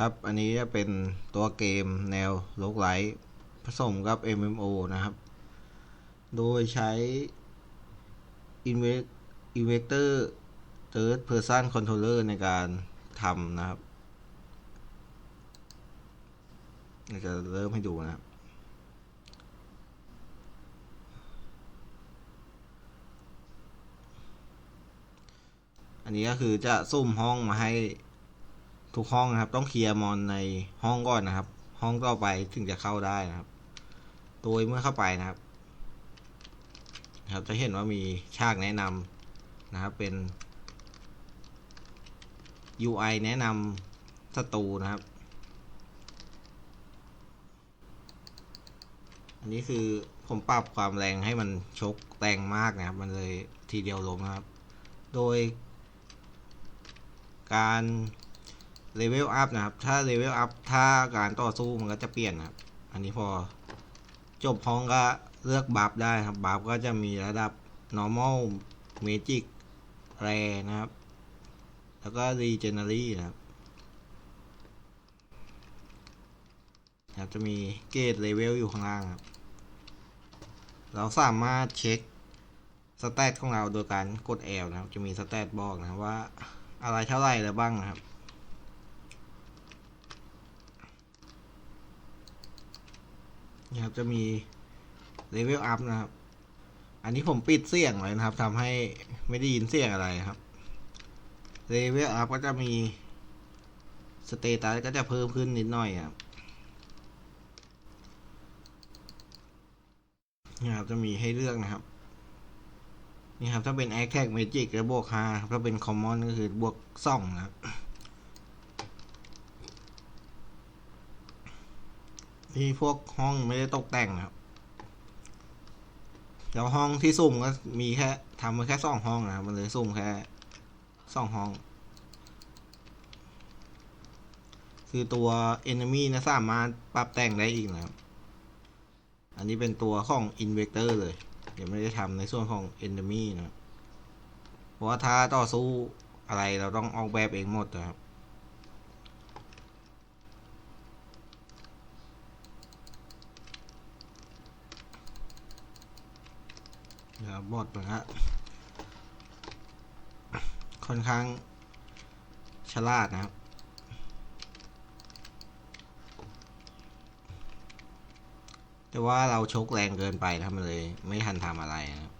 ครับ อันนี้จะเป็นตัวเกมแนวโลกไลท์ผสมกับ MMO นะครับ โดยใช้ Inve- Invector Third Person Controller ในการทำนะครับจะเริ่มให้ดูนะครับ อันนี้ก็คือจะซุ่มห้องมาให้ ทุกห้องนะครับ ต้องเคลียร์มอนในห้องก่อนนะครับ ห้องต่อไปถึงจะเข้าได้นะครับ โดยเมื่อเข้าไปนะครับครับจะเห็นว่ามีฉากแนะนำนะครับเป็น UI แนะนำศัตรูนะครับ อันนี้คือผมปรับความแรงให้มันชกแรงมากนะครับ มันเลยทีเดียวล้มนะครับ โดย การ เลเวลอัพนะครับ ถ้าเลเวลอัพถ้าการต่อสู้มันก็จะเปลี่ยนครับ อันนี้พอจบห้องก็เลือกบัฟได้ครับบัฟก็จะมีระดับ normal magic rare นะครับ แล้วก็ legendary นะครับนะครับจะมีเกรดเลเวลอยู่ข้างล่างครับ เราสามารถเช็คสเตตของเราโดยการกด L นะครับ จะมีสเตตบอกนะว่าอะไรเท่าไหร่แล้วบ้างนะครับ นี่ครับจะมีเลเวลอัพนะครับ อันนี้ผมปิดเสียงไว้นะครับทำให้ไม่ได้ยินเสียงอะไรครับเลเวลอัพก็จะมีสเตตัสก็จะเพิ่มขึ้นนิดหน่อยครับนี่ครับจะมีให้เลือกนะครับ นี่ครับถ้าเป็น a อ t a c k Magic ก็บวก5ถ้าเป็น Common ก็คือบวก2นะครับ ที่พวกห้องไม่ได้ตกแต่งนะครับแล้วห้องที่สุ่มก็มีแค่ทำมาแค่สองห้องนะครับมันเลยสุ่มแค่สองห้อง คือตัว Enemy นะสามารถปรับแต่งได้อีกนะครับ อันนี้เป็นตัวของ Invector เลย เดี๋ยวไม่ได้ทำในส่วนของ enemy นะ เพราะว่าถ้าต่อสู้อะไรเราต้องออกแบบเองหมดนะครับ เดี๋ยว บดนะฮะค่อนข้างฉลาดนะครับแต่ว่าเราชกแรงเกินไปนะครับมันเลย ไม่ทันทำอะไรนะครับ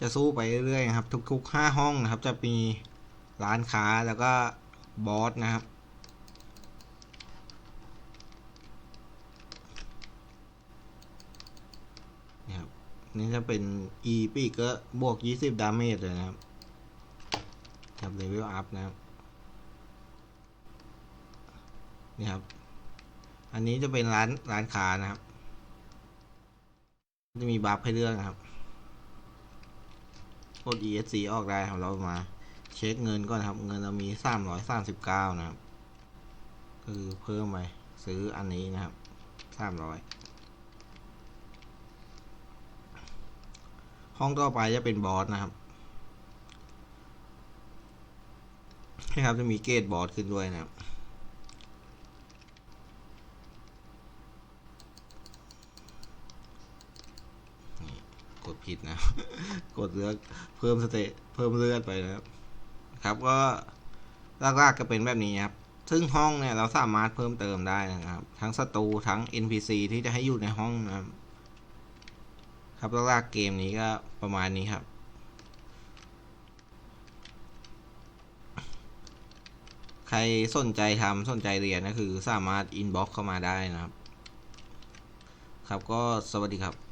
จะสู้ไปเรื่อยๆนะครับ ทุกๆห้าห้องนะครับ จะมีร้านค้าแล้วก็บอสนะครับ นี่ครับ นี่จะเป็น e ปีกก็บวก 20 ดาเมจเลยนะครับครับเลเวลอัพนะครับนี่ครับ อันนี้จะเป็นร้านร้านค้านะครับ จะมีบัฟให้เลือกนะครับกด ESC ออกได้ครับเรามาเช็คเงินก่อนครับ เงินเรามี 339 นะครับคือเพิ่มไปซื้ออันนี้นะครับ 300 ห้องต่อไปจะเป็นบอสนะครับนี่ครับจะมีเกตบอสขึ้นด้วยนะครับกดผิดนะ กดเลือกเพิ่มสเตเพิ่มเลือดไปนะครับ ครับก็ลากๆก็เป็นแบบนี้ครับ ซึ่งห้องเนี่ยเราสามารถเพิ่มเติมได้นะครับ ทั้งศัตรูทั้ง NPC ที่จะให้อยู่ในห้องนะครับ ครับลากๆเกมนี้ก็ประมาณนี้ครับ ใครสนใจทำสนใจเรียนก็คือสามารถอินบ็อกเข้ามาได้นะครับ ครับก็สวัสดีครับ